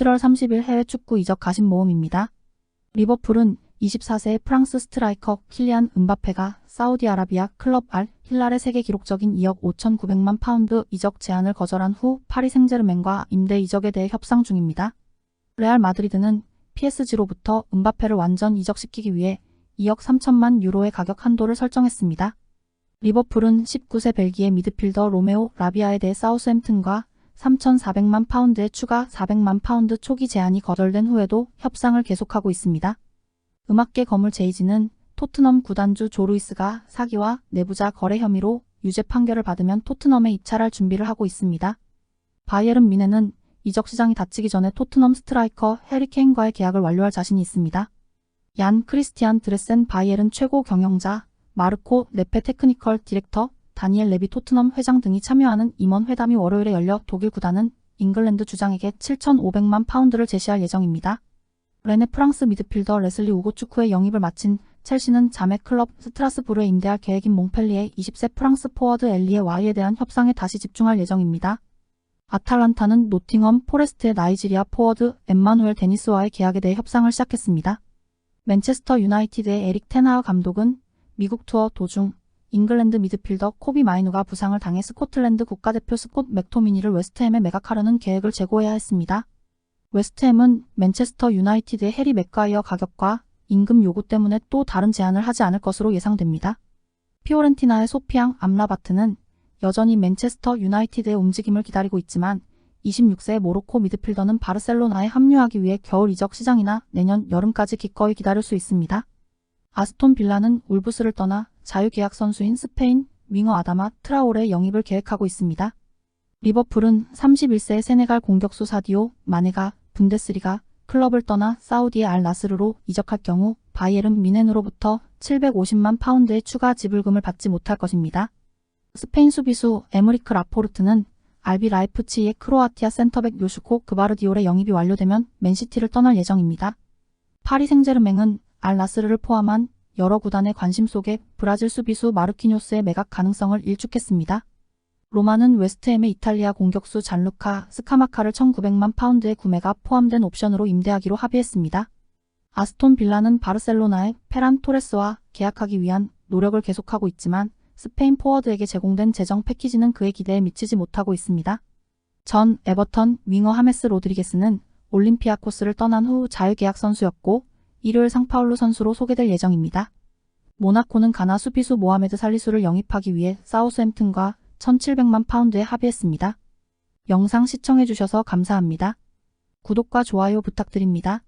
7월 30일 해외 축구 이적 가심 모음입니다. 리버풀은 24세 프랑스 스트라이커 킬리안 은바페가 사우디아라비아 클럽 알 힐랄의 세계 기록적인 2억 5,900만 파운드 이적 제안을 거절한 후 파리 생제르맹과 임대 이적에 대해 협상 중입니다. 레알 마드리드는 PSG로부터 은바페를 완전 이적시키기 위해 2억 3천만 유로의 가격 한도를 설정했습니다. 리버풀은 19세 벨기에 미드필더 로메오 라비아에 대해 사우스햄튼과 3,400만 파운드의 추가 400만 파운드 초기 제한이 거절된 후에도 협상을 계속하고 있습니다. 음악계 거물 제이지는 토트넘 구단주 조루이스가 사기와 내부자 거래 혐의로 유죄 판결을 받으면 토트넘에 입찰할 준비를 하고 있습니다. 바이에른 미네는 이적 시장이 닫히기 전에 토트넘 스트라이커 해리 케인과의 계약을 완료할 자신이 있습니다. 얀 크리스티안 드레센 바이에른 최고 경영자 마르코 네페 테크니컬 디렉터 다니엘 레비 토트넘 회장 등이 참여하는 임원 회담이 월요일에 열려 독일 구단은 잉글랜드 주장에게 7,500만 파운드를 제시할 예정입니다. 레네 프랑스 미드필더 레슬리 우고 축구의 영입을 마친 첼시는 자매 클럽 스트라스부르에 임대할 계획인 몽펠리에 20세 프랑스 포워드 엘리에 와이에 대한 협상에 다시 집중할 예정입니다. 아탈란타는 노팅엄 포레스트의 나이지리아 포워드 엠마누엘 데니스와의 계약에 대해 협상을 시작했습니다. 맨체스터 유나이티드의 에릭 테나우 감독은 미국 투어 도중 잉글랜드 미드필더 코비 마이누가 부상을 당해 스코틀랜드 국가대표 스콧 맥토미니를 웨스트햄에 매각하려는 계획을 재고해야 했습니다. 웨스트햄은 맨체스터 유나이티드의 해리 맥과이어 가격과 임금 요구 때문에 또 다른 제안을 하지 않을 것으로 예상됩니다. 피오렌티나의 소피앙 암라바트는 여전히 맨체스터 유나이티드의 움직임을 기다리고 있지만 26세의 모로코 미드필더는 바르셀로나에 합류하기 위해 겨울 이적 시장이나 내년 여름까지 기꺼이 기다릴 수 있습니다. 아스톤 빌라는 울브스를 떠나 자유계약 선수인 스페인 윙어 아다마 트라오레 영입을 계획하고 있습니다. 리버풀은 31세의 세네갈 공격수 사디오 마네가 분데스리가 클럽을 떠나 사우디의 알 나스르로 이적할 경우 바이에른 미넨으로부터 750만 파운드의 추가 지불금을 받지 못할 것입니다. 스페인 수비수 에므리크 라포르트는 알비 라이프치히의 크로아티아 센터백 요슈코 그바르디올의 영입이 완료되면 맨시티를 떠날 예정입니다. 파리 생제르맹은 알 나스르를 포함한 여러 구단의 관심 속에 브라질 수비수 마르키뇨스의 매각 가능성을 일축했습니다. 로마는 웨스트햄의 이탈리아 공격수 잔루카 스카마카를 1900만 파운드의 구매가 포함된 옵션으로 임대하기로 합의했습니다. 아스톤 빌라는 바르셀로나의 페란 토레스와 계약하기 위한 노력을 계속하고 있지만 스페인 포워드에게 제공된 재정 패키지는 그의 기대에 미치지 못하고 있습니다. 전 에버턴 윙어 하메스 로드리게스는 올림피아코스를 떠난 후 자유계약 선수였고 일요일 상파울루 선수로 소개될 예정입니다. 모나코는 가나 수비수 모하메드 살리수를 영입하기 위해 사우스햄튼과 1700만 파운드에 합의했습니다. 영상 시청해주셔서 감사합니다. 구독과 좋아요 부탁드립니다.